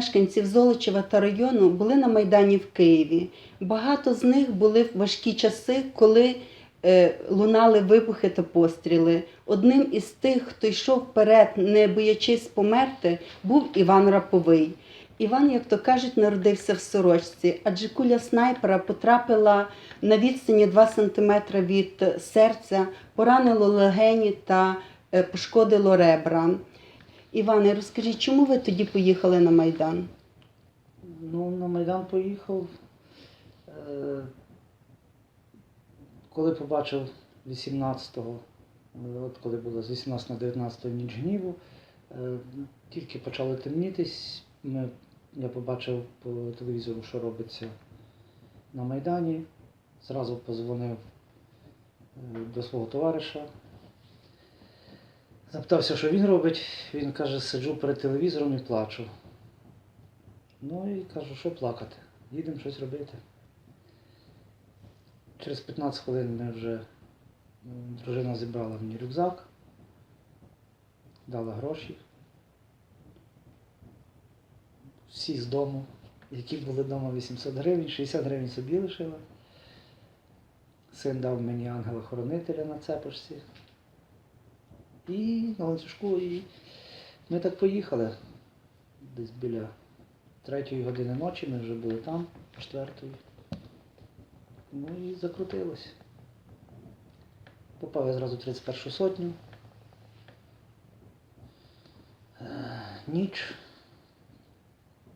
мешканців Золочева та району були на Майдані в Києві. Багато з них були в важкі часи, коли е, лунали вибухи та постріли. Одним із тих, хто йшов вперед, не боячись померти, був Іван Раповий. Іван, як то кажуть, народився в сорочці, адже куля снайпера потрапила на відстані 2 см від серця, поранило легені та е, пошкодило ребра. Іване, розкажіть, чому ви тоді поїхали на Майдан? Ну, на Майдан поїхав. Е, коли побачив 18-го, е, от коли було з 18 на 19 ніч гніву, е, тільки почало темнітись, ми, я побачив по телевізору, що робиться на Майдані. Зразу позвонив до свого товариша. Запитався, що він робить. Він каже, сиджу перед телевізором і плачу. Ну і кажу, що плакати? Їдемо щось робити. Через 15 хвилин ми вже дружина зібрала мені рюкзак, дала гроші. Всі з дому, які були вдома 800 гривень, 60 гривень собі лишила. Син дав мені ангела-хоронителя на цепочці. І на ланцюжку, і ми так поїхали. Десь біля третьої години ночі ми вже були там, четвертої. Ну і закрутилось. Попав я зразу в 31 сотню. Е, Ніч.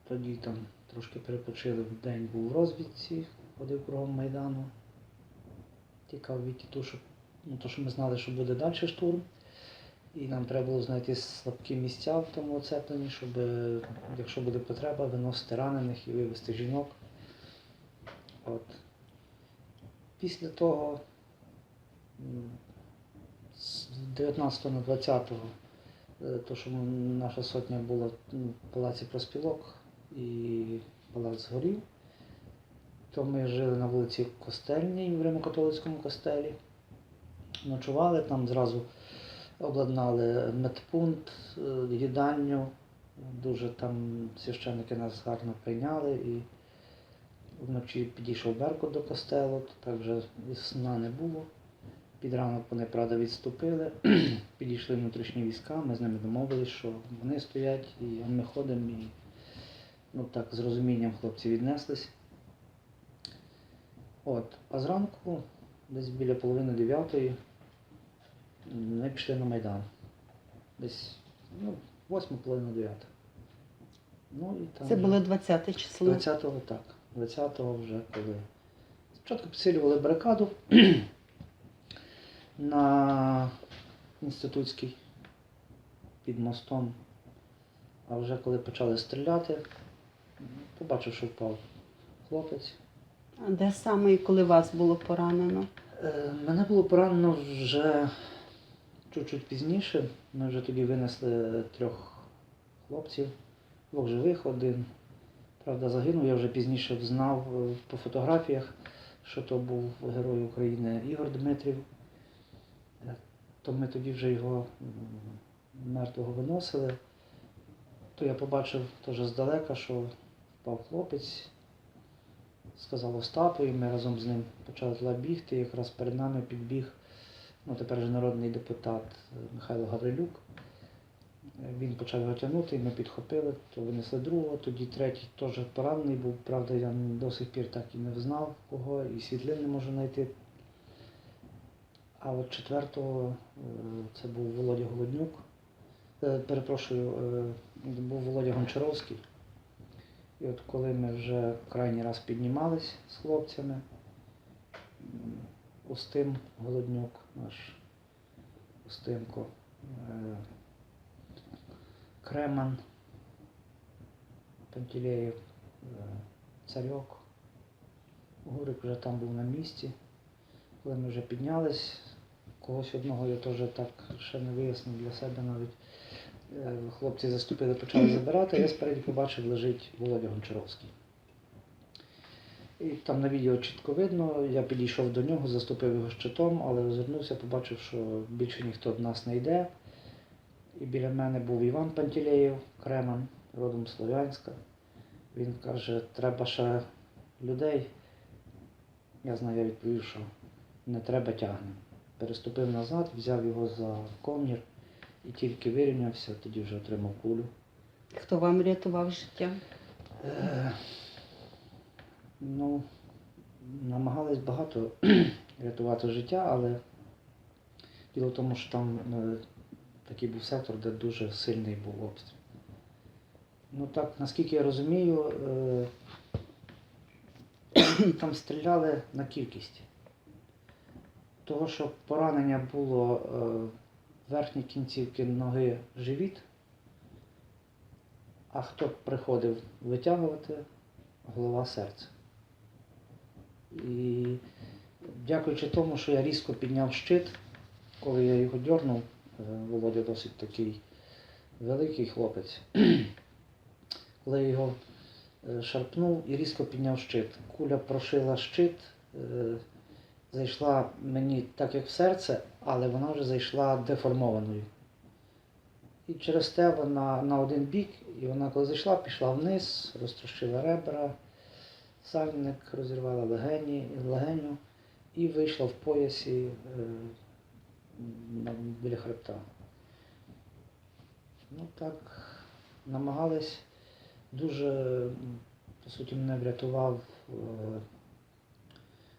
Тоді там трошки перепочили в день був в розвідці, ходив кругом Майдану. Тікав від тітушок. Ну, то, що ми знали, що буде далі штурм. І нам треба було знайти слабкі місця в тому оцепленні, щоб, е, якщо буде потреба, виносити ранених і вивезти жінок. От. Після того, з 19 на 20, е, то, що наша сотня була в палаці проспілок і палац згорів, то ми жили на вулиці Костельній в Римо-католицькому костелі. Ночували там зразу обладнали медпункт, е, їдальню. Дуже там священники нас гарно прийняли і вночі підійшов Беркут до костелу, так вже сна не було. Під ранок вони, правда, відступили, підійшли внутрішні війська, ми з ними домовились, що вони стоять, і ми ходимо, і ну так, з розумінням хлопці віднеслись. От, а зранку, десь біля половини дев'ятої, ми пішли на Майдан. Десь ну, восьма половина дев'ята. Ну і там Це було 20 число. 20-го так. 20-го вже коли. Спочатку підсилювали барикаду на інститутській під мостом. А вже коли почали стріляти, побачив, що впав хлопець. А Де саме і коли вас було поранено? Е, Мене було поранено вже чуть-чуть пізніше. Ми вже тоді винесли трьох хлопців, двох живих, один. Правда, загинув. Я вже пізніше взнав е, по фотографіях, що то був герой України Ігор Дмитрів. Е, То ми тоді вже його мертвого виносили. То я побачив теж здалека, що впав хлопець, сказав Остапу, і ми разом з ним почали бігти. Якраз перед нами підбіг ну, тепер же народний депутат е, Михайло Гаврилюк. Е, Він почав його тягнути, ми підхопили, то винесли другого, тоді третій теж поранений був. Правда, я до сих пір так і не знав кого, і світлин не можу знайти. А от четвертого е, це був Володя Голоднюк. Перепрошую, був Володя Гончаровський. І от коли ми вже крайній раз піднімались з хлопцями, Устим Голоднюк, наш Устимко, е, Креман, Пантелеєв, е, Царьок. Гурик вже там був на місці. Коли ми вже піднялись, когось одного я теж так ще не вияснив для себе навіть. Е, Хлопці заступили, почали забирати, я спереді побачив, лежить Володя Гончаровський. І там на відео чітко видно, я підійшов до нього, заступив його щитом, але озирнувся, побачив, що більше ніхто до нас не йде. І біля мене був Іван Пантелеєв, Креман, родом Слов'янська. Він каже, треба ще людей. Я знаю, я відповів, що не треба тягне. Переступив назад, взяв його за комір і тільки вирівнявся, тоді вже отримав кулю. Хто вам рятував життя? Е, Ну, намагались багато рятувати життя, але діло в тому, що там е, такий був сектор, де дуже сильний був обстріл. Ну так, наскільки я розумію, е, там стріляли на кількість. Того, що поранення було е, верхні кінцівки ноги живіт, а хто приходив витягувати, голова серця. І дякуючи тому, що я різко підняв щит, коли я його дьорнув, е, Володя досить такий великий хлопець. Коли я його е, шарпнув і різко підняв щит. Куля прошила щит, е, зайшла мені так, як в серце, але вона вже зайшла деформованою. І через те вона на один бік, і вона коли зайшла, пішла вниз, розтрощила ребра, сальник розірвала легені, легеню і вийшла в поясі е, біля хребта. Ну так, намагались дуже, по суті, мене врятував е,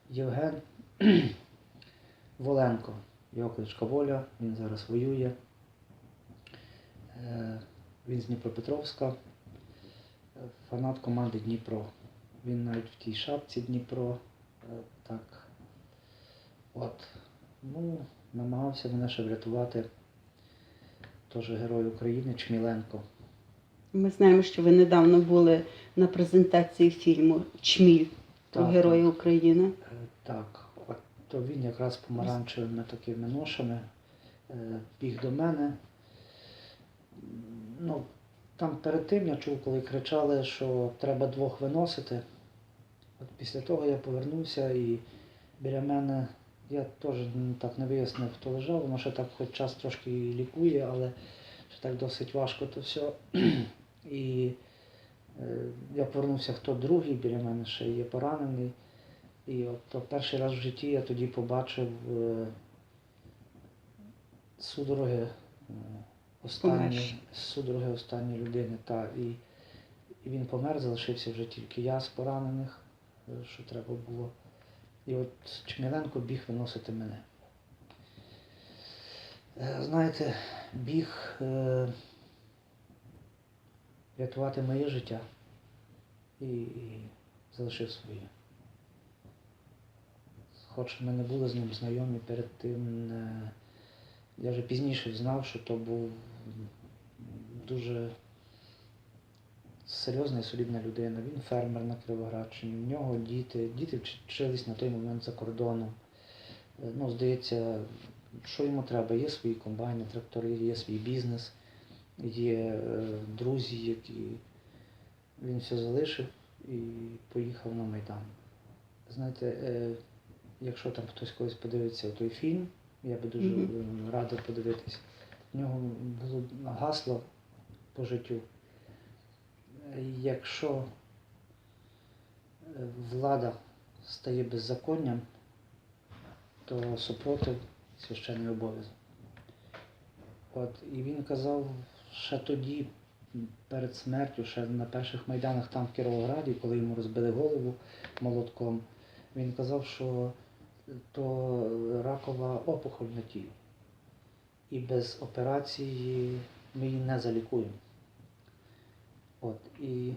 Євген Воленко, його кличка Воля, він зараз воює. Е, Він з Дніпропетровська, фанат команди Дніпро. Він навіть в тій шапці Дніпро. е, Так. От. Ну, намагався мене ще врятувати. Теж герой України Чміленко. Ми знаємо, що ви недавно були на презентації фільму Чміль про Герої України. Е, Так, от то він якраз помаранчевими такими ношами е, біг до мене. Ну, там перед тим я чув, коли кричали, що треба двох виносити. От після того я повернувся і біля мене я теж так не вияснив, хто лежав, воно ще так хоч час трошки лікує, але ще так досить важко то все. І е, я повернувся, хто другий біля мене ще є поранений. І от то перший раз в житті я тоді побачив е, судороги е, останні, судороги останньої людини. Та, і, і він помер, залишився вже тільки я з поранених, що треба було. І от Чміленко біг виносити мене. Е, Знаєте, біг е, рятувати моє життя і, і залишив своє. Хоч ми не були з ним знайомі перед тим, е, я вже пізніше знав, що то був дуже серйозна і солідна людина. Він фермер на Кривоградщині, в нього діти, діти вчились на той момент за кордоном. Е, Ну, здається, що йому треба? Є свої комбайни, трактори, є свій бізнес, є е, друзі, які він все залишив і поїхав на Майдан. Знаєте, е, якщо там хтось колись подивиться той фільм, я би дуже Мгм. е, радив подивитись. В нього було гасло по життю. Якщо е, влада стає беззаконням, то супротив священний обов'язок. От, і він казав ще тоді, перед смертю, ще на перших майданах там в Кіровограді, коли йому розбили голову молотком, він казав, що то ракова опухоль на тілі. І без операції ми її не залікуємо. От, і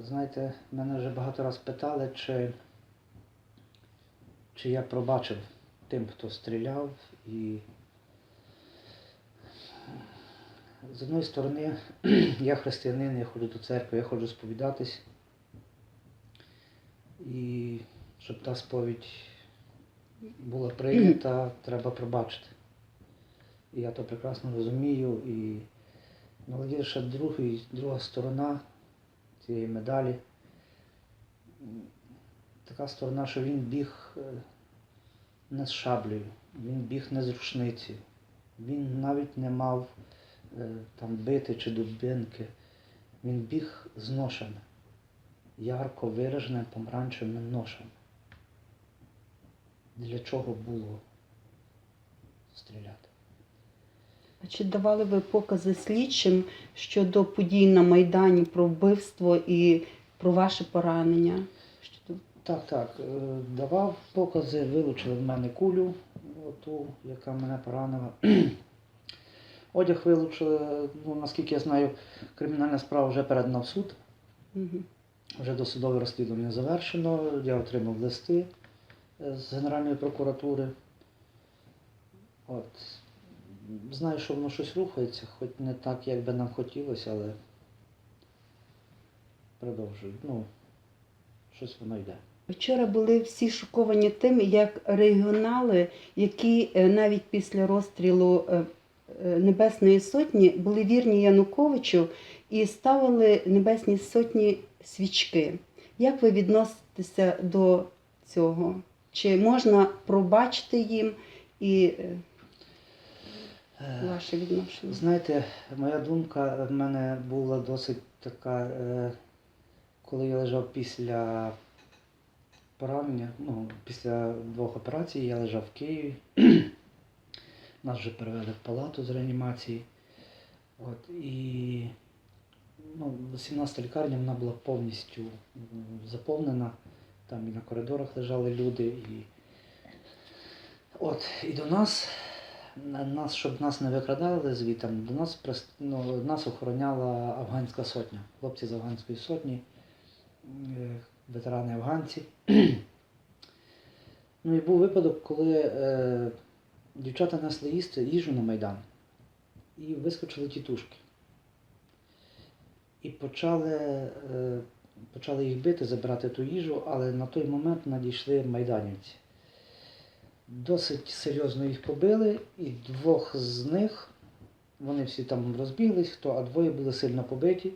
знаєте, мене вже багато раз питали, чи, чи я пробачив тим, хто стріляв. І з одної сторони, я християнин, я ходжу до церкви, я ходжу сповідатись. І щоб та сповідь була прийнята, треба пробачити. І я то прекрасно розумію. І є ще другий, друга сторона цієї медалі. Така сторона, що він біг е, не з шаблею, він біг не з рушницею. Він навіть не мав е, там бити чи дубинки. Він біг з ношами, ярко вираженими помаранчевими ношами. Для чого було стріляти? А чи давали ви покази слідчим щодо подій на Майдані про вбивство і про ваше поранення? Щодо- Так, так. е, Давав покази, вилучили в мене кулю, ту, яка мене поранила. Одяг вилучили, ну, наскільки я знаю, кримінальна справа вже передана в суд, Мгм. вже досудове розслідування завершено. Я отримав листи е, з Генеральної прокуратури. От. Знаю, що воно щось рухається, хоч не так, як би нам хотілося, але продовжую. Ну, щось воно йде. Вчора були всі шоковані тим, як регіонали, які е, навіть після розстрілу е, е, Небесної Сотні були вірні Януковичу і ставили Небесній Сотні свічки. Як ви відноситеся до цього? Чи можна пробачити їм і е, Е, відношення? Знаєте, моя думка в мене була досить така, е, коли я лежав після поранення, ну, після двох операцій, я лежав в Києві. Нас вже перевели в палату з реанімації. От, і ну, 17 лікарня вона була повністю заповнена. Там і на коридорах лежали люди. І... От, і до нас на- нас, щоб нас не викрадали звітом, до нас ну, нас охороняла афганська сотня, хлопці з афганської сотні, е, ветерани афганці. ну і був випадок, коли е, дівчата несли їсти їжу на Майдан і вискочили тітушки. І почали, е, почали їх бити, забирати ту їжу, але на той момент надійшли майданівці. Досить серйозно їх побили, і двох з них, вони всі там розбіглись, хто, а двоє були сильно побиті.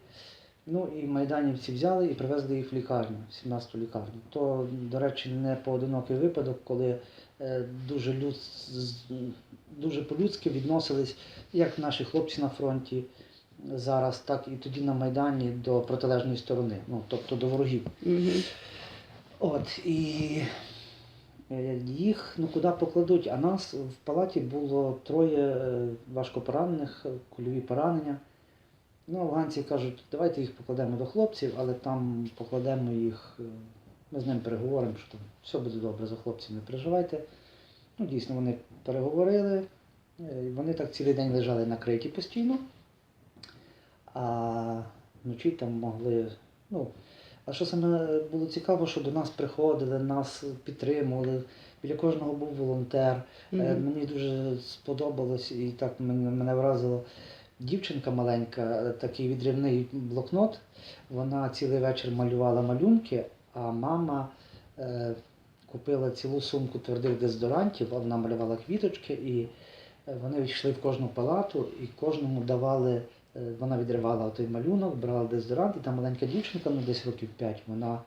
Ну і майданівці взяли і привезли їх в лікарню, в 17-ту лікарню. То, до речі, не поодинокий випадок, коли е, дуже, люд... дуже по-людськи відносились як наші хлопці на фронті зараз, так і тоді на Майдані до протилежної сторони, ну, тобто до ворогів. Мгм. От, і їх ну, куди покладуть, а нас в палаті було троє е, важко поранених, е, кульові поранення. Ну, афганці кажуть, давайте їх покладемо до хлопців, але там покладемо їх, е, ми з ним переговоримо, що там все буде добре, за хлопців не переживайте. Ну, дійсно, вони переговорили, е, вони так цілий день лежали накриті постійно, а вночі там могли, ну, а що саме було цікаво, що до нас приходили, нас підтримували. Біля кожного був волонтер. Е, Мгм. Мені дуже сподобалось і так мене, мене вразило. Дівчинка маленька, е, такий відривний блокнот. Вона цілий вечір малювала малюнки, а мама е, купила цілу сумку твердих дезодорантів, вона малювала квіточки, і е, вони йшли в кожну палату і кожному давали. Е, Вона відривала той малюнок, брала дезодорант, і там маленька дівчинка, ну десь років 5, вона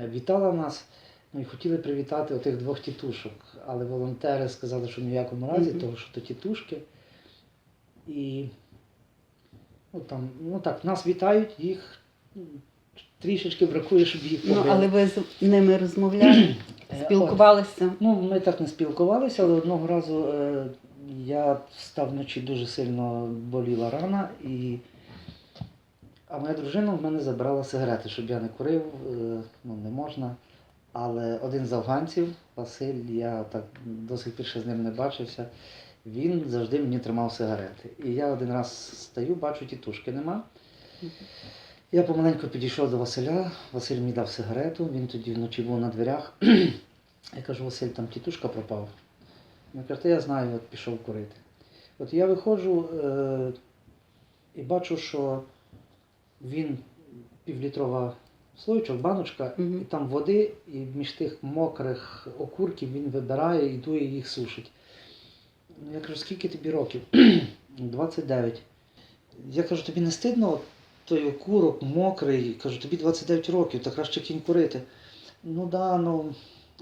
е, вітала нас. Ну і хотіли привітати отих двох тітушок, але волонтери сказали, що ні в якому разі, Мгм. тому що то тітушки. І ну, там, ну так, нас вітають, їх трішечки бракує, щоб їх Ну, але ви з ними розмовляли, спілкувалися. Ну, ми так не спілкувалися, але одного разу е, я встав вночі дуже сильно боліла рана, і... а моя дружина в мене забрала сигарети, щоб я не курив, е, ну не можна. Але один з афганців, Василь, я так до сих пір ще з ним не бачився, він завжди мені тримав сигарети. І я один раз стою, бачу, тітушки нема. Я помаленьку підійшов до Василя, Василь мені дав сигарету, він тоді вночі був на дверях. Я кажу, Василь, там тітушка пропав. Він каже, «Та я знаю, от пішов курити. От я виходжу е- і бачу, що він півлітрова слоєчок, баночка, і там води, і між тих мокрих окурків він вибирає і дує їх сушить. Ну, Я кажу, скільки тобі років? 29. Я кажу, тобі не стидно той окурок мокрий, кажу, тобі 29 років, та краще кінь курити. Ну да, ну.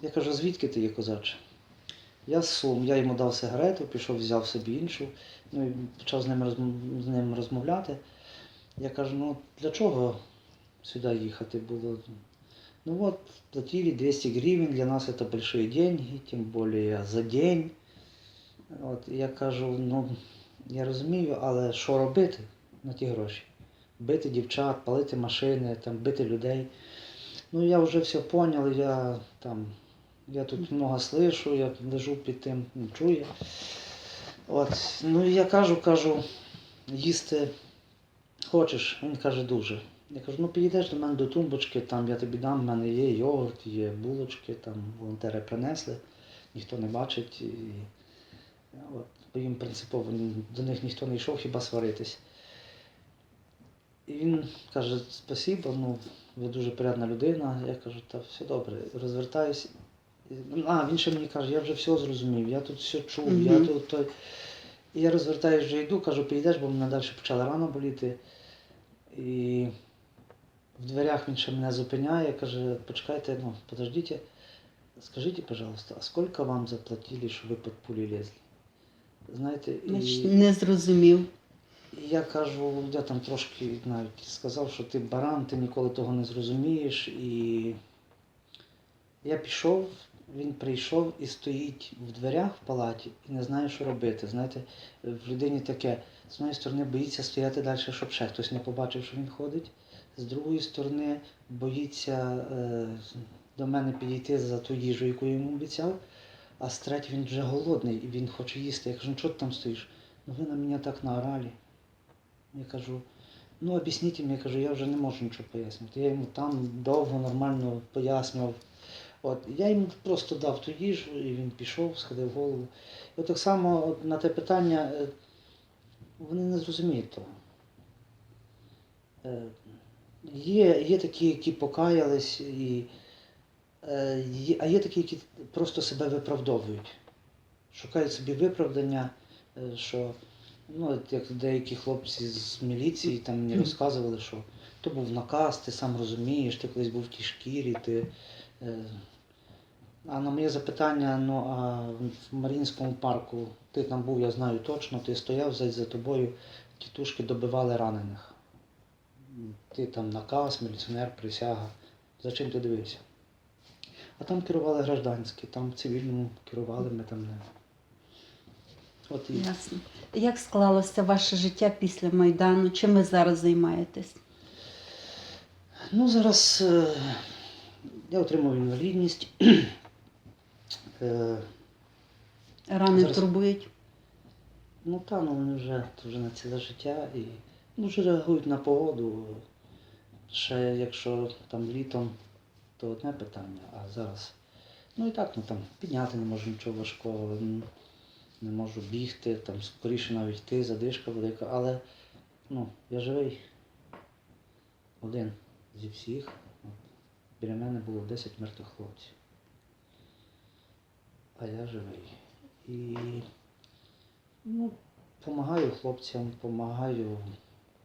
Я кажу, звідки ти є козаче? Я з Сум, я йому дав сигарету, пішов, взяв собі іншу, ну і почав з ним, з ним розмовляти. Я кажу, ну для чого сюди їхати було? Ну от, платили 200 гривень, для нас це большие деньги, тим більше за день. От, я кажу, ну я розумію, але що робити на ті гроші? Бити дівчат, палити машини, там, бити людей. Ну я вже все понял, я там, я тут много слышу, я лежу під тим, ну, чую. От, ну і я кажу, кажу, їсти хочеш? Він каже, дуже. Я кажу, ну підійдеш до мене до тумбочки, там я тобі дам, в мене є йогурт, є булочки, там волонтери принесли, ніхто не бачить. І, от, бо їм принципово до них ніхто не йшов, хіба сваритись. І він каже, спасибо, ну, ви дуже порядна людина. Я кажу, та все добре, розвертаюсь. А, він ще мені каже, я вже все зрозумів, я тут все чув, я тут той. І я розвертаюсь, вже йду, кажу, підійдеш, бо мене далі почала рано боліти. І в дверях він ще мене зупиняє, каже, почекайте, ну, подождите, скажите, пожалуйста, а сколько вам заплатили, що ви під пулі лезли? Знаєте, і, Не зрозумів. Я кажу, я там трошки навіть сказав, що ти баран, ти ніколи того не зрозумієш. І я пішов, він прийшов і стоїть в дверях в палаті і не знає, що робити. Знаєте, в людині таке, з однієї сторони боїться стояти далі, щоб ще хтось не побачив, що він ходить. З другої сторони, боїться е, до мене підійти за ту їжу, яку я йому обіцяв. А з третьої він вже голодний і він хоче їсти. Я кажу, ну чого ти там стоїш? Ну ви на мене так наорали. Я кажу, ну об'ясніть мені, я кажу, я вже не можу нічого пояснити. Я йому там довго, нормально пояснював. От, я йому просто дав ту їжу, і він пішов, сходив голову. І так само от на те питання, е, вони не зрозуміють того. Е, Є, є такі, які покаялись, і, е, є, а є такі, які просто себе виправдовують. Шукають собі виправдання, що ну, як деякі хлопці з міліції там мені розказували, що то був наказ, ти сам розумієш, ти колись був в тій шкірі, ти. Е, а на моє запитання, ну а в Маріїнському парку ти там був, я знаю точно, ти стояв за, за тобою, тітушки добивали ранених. Ти там наказ, міліціонер, присяга. За чим ти дивився? А там керували гражданські, там цивільному керували ми там не. От і Ясно. Як склалося ваше життя після Майдану? Чим ви зараз займаєтесь? Ну, зараз е, я отримав інвалідність. Е, Рани Зараз- турбують? ну та, ну вони вже, вже на ціле життя і ну, вже реагують на погоду. Ще якщо там літом, то одне питання, а зараз. Ну і так, ну там підняти не можу нічого важкого, м, не можу бігти, там скоріше навіть йти, задишка велика, але ну, я живий. Один зі всіх. Біля мене було 10 мертвих хлопців. А я живий. І ну, допомагаю хлопцям, допомагаю.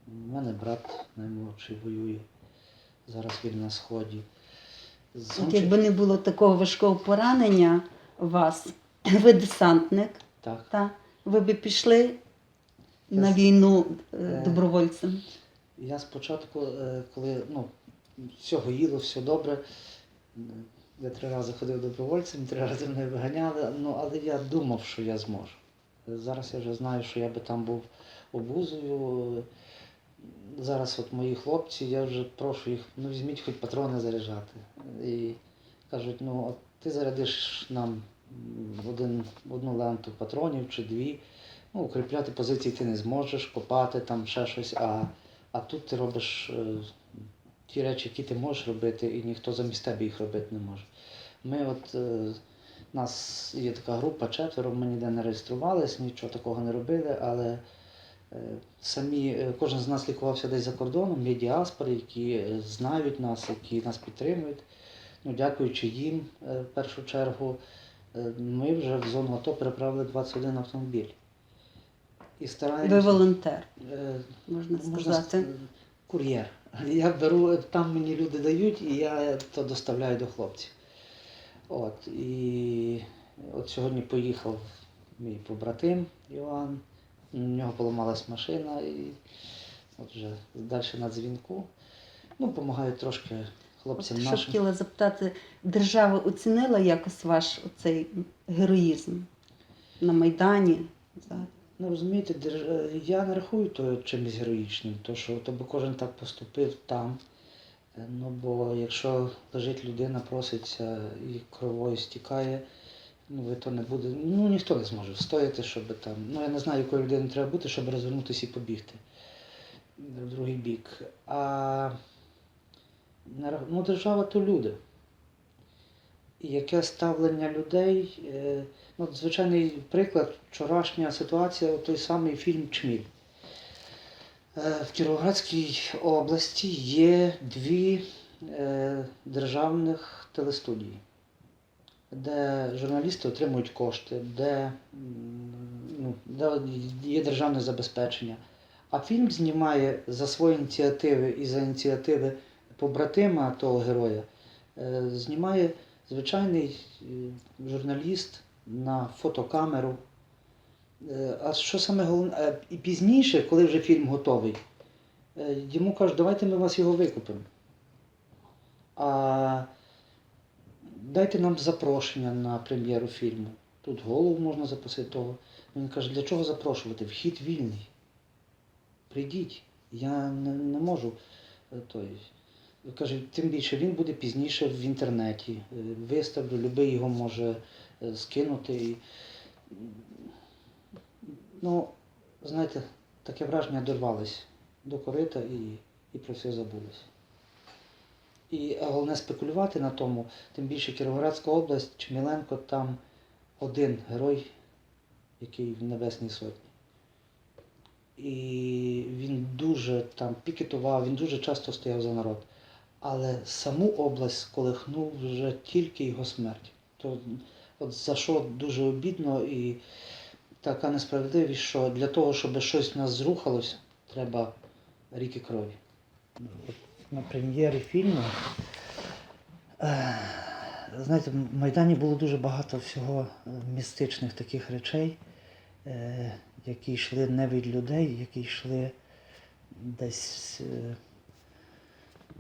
У мене брат наймолодший воює. Зараз він на сході. От якби не було такого важкого поранення у вас, ви десантник, Так. та ви би пішли на війну е, Е. добровольцем. Я спочатку, е, коли ну, все гоїло, все добре. Я три рази ходив добровольцем, три рази мене виганяли, ну, але я думав, що я зможу. Зараз я вже знаю, що я би там був обузою. Зараз от мої хлопці, я вже прошу їх, ну візьміть хоч патрони заряджати. І кажуть, ну от ти зарядиш нам м, один, одну ленту патронів чи дві. Ну, укріпляти позиції ти не зможеш, копати там ще щось, а, а тут ти робиш е, ті речі, які ти можеш робити, і ніхто замість тебе їх робити не може. Ми от, е, у нас є така група, четверо, ми ніде не реєструвалися, нічого такого не робили, але е, самі, е, кожен з нас лікувався десь за кордоном, є діаспори, які е, знають нас, які нас підтримують. Ну, дякуючи їм, е, в першу чергу, ми вже в зону АТО переправили 21 автомобіль. І стараємося. Ви волонтер, Е, можна сказати. кур'єр. Я беру, там мені люди дають, і я то доставляю до хлопців. От, і от сьогодні поїхав мій побратим Іван, у нього поламалась машина, і От вже далі на дзвінку. Ну, допомагають трошки хлопцям От що хотіла запитати, держава оцінила якось ваш оцей героїзм на Майдані? Ну, розумієте, е, я не рахую то чимось героїчним, то що то би кожен так поступив там. Е, Ну, бо якщо лежить людина, проситься і кровою стікає, ну ви то не буде. Ну ніхто не зможе встояти, щоб там. Ну я не знаю, якою людиною треба бути, щоб розвернутися і побігти в другий бік. А ну, держава то люди. Яке ставлення людей. е, Ну, звичайний приклад, вчорашня ситуація, той самий фільм Чміль. Е, В Кіровоградській області є дві е, державних телестудії, де журналісти отримують кошти, де, ну, де є державне забезпечення. А фільм знімає за свої ініціативи і за ініціативи побратима того героя, е, знімає звичайний е, журналіст на фотокамеру. Е, А що саме головне, і пізніше, коли вже фільм готовий, йому кажуть, давайте ми вас його викупимо. А дайте нам запрошення на прем'єру фільму. Тут голову можна запросити того. Він каже, для чого запрошувати? Вхід вільний. Прийдіть. Я не, не можу. Той. Каже, тим більше він буде пізніше в інтернеті. Е, Виставлю, любий його може е, скинути. Ну, знаєте, таке враження дорвались до корита і, і про все забулось. І головне спекулювати на тому, тим більше Кіровоградська область, Чміленко, там один герой, який в Небесній Сотні. І він дуже там пікетував, він дуже часто стояв за народ. Але саму область сколихнув вже тільки його смерть. То от за що дуже обідно і така несправедливість, що для того, щоб щось в нас зрухалося, треба ріки крові. На прем'єрі фільму, е, знаєте, в Майдані було дуже багато всього е, містичних таких речей, е, які йшли не від людей, які йшли десь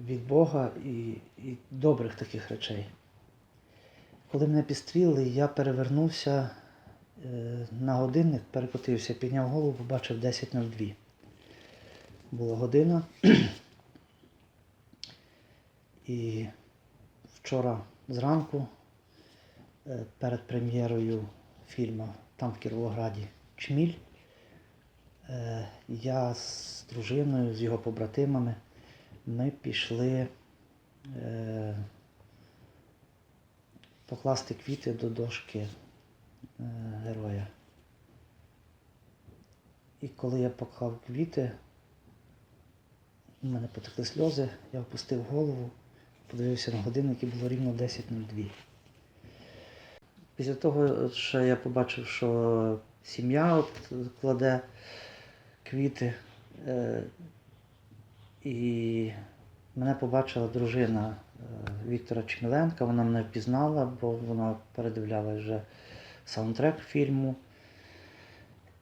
від Бога і, і добрих таких речей. Коли мене підстрілили, я перевернувся е, на годинник, перекотився, підняв голову, побачив 10.02. Була година. І вчора зранку, е, перед прем'єрою фільму там в Кіровограді Чміль, е, я з дружиною, з його побратимами, ми пішли е, покласти квіти до дошки е, героя. І коли я поклав квіти, у мене потекли сльози, я опустив голову, подивився на годинник і було рівно 10.02. Після того, що я побачив, що сім'я кладе квіти, е, і мене побачила дружина е, Віктора Чміленка, вона мене впізнала, бо вона передивляла вже саундтрек фільму.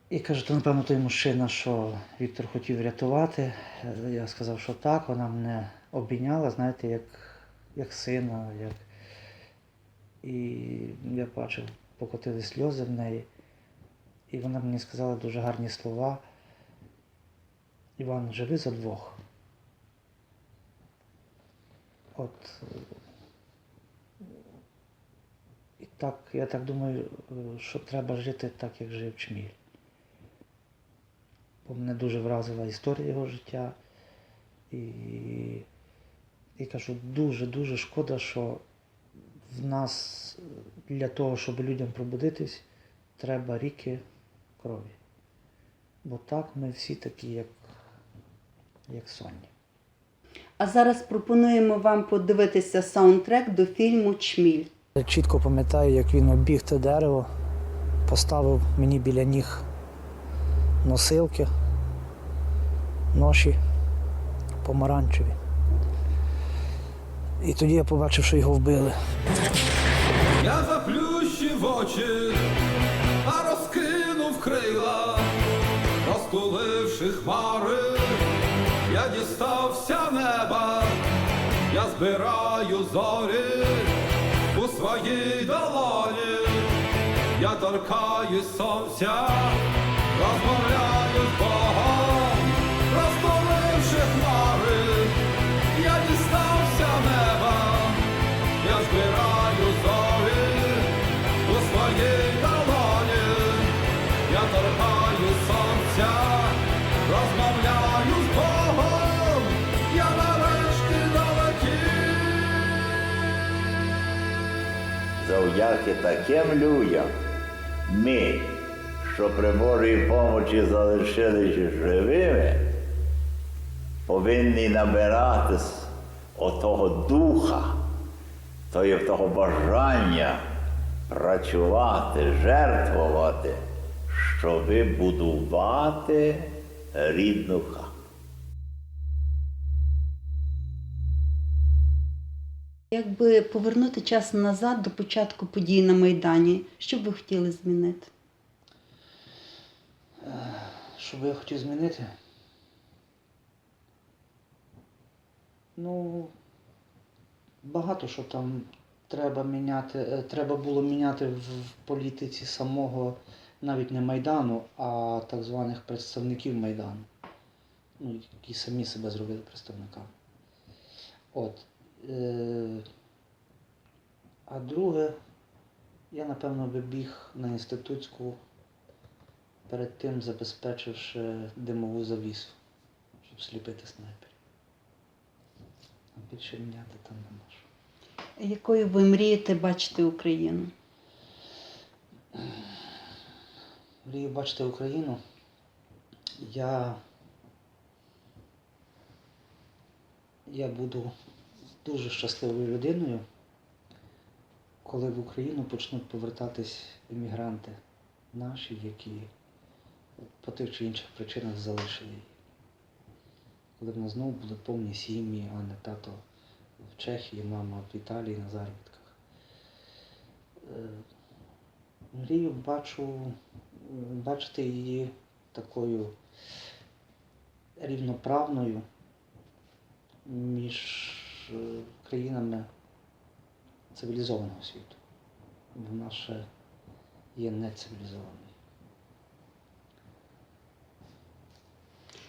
І каже, то напевно той мужчина, що Віктор хотів врятувати. Е, Я сказав, що так, вона мене обійняла, знаєте, як, як сина, як. І я бачив, покотили сльози в неї. І вона мені сказала дуже гарні слова. Іван, живи за двох. От. І так, я так думаю, що треба жити так, як жив Чміль. Бо мене дуже вразила історія його життя. І, і кажу, дуже-дуже шкода, що в нас для того, щоб людям пробудитись, треба ріки крові. Бо так ми всі такі, як, як сонні. А зараз пропонуємо вам подивитися саундтрек до фільму Чміль. Я чітко пам'ятаю, як він обіг те дерево, поставив мені біля ніг носилки, ноші помаранчеві. І тоді я побачив, що його вбили. Я заплющив очі, а розкинув крила, розтуливши хмари, збираю зорі у своїй долоні, я торкаюсь сонця, розмовляю з Богом, розтоливши хмари, я дістався неба, я збираю зорі у своїй долоні, я торкаю сонця, розмовляю з Богом, Завдяки таким людям ми, що при Божій помочі залишились живими, повинні набиратись отого духа, тої- того бажання працювати, жертвувати, щоби будувати рідну хату. Якби повернути час назад до початку подій на Майдані, що б ви хотіли змінити? Що би я хотів змінити? Ну, багато що там треба міняти, е, треба було міняти в політиці самого навіть не Майдану, а так званих представників Майдану. Ну, які самі себе зробили представниками. От. Е, а друге, я напевно би біг на інститутську перед тим забезпечивши димову завісу, щоб сліпити снайперів. А більше міняти там нема що. Якою ви мрієте бачити Україну? Мрію бачити Україну. Я, я буду дуже щасливою людиною, коли в Україну почнуть повертатись іммігранти наші, які по тих чи інших причинах залишили її. Коли в нас знову будуть повні сім'ї, а не тато в Чехії, мама в Італії на заробітках. Е, Мрію бачу, бачити її такою рівноправною між країнами цивілізованого світу. Вона ще є нецивілізованою.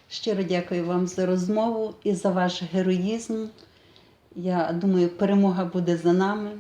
Щиро дякую вам за розмову і за ваш героїзм. Я думаю, перемога буде за нами.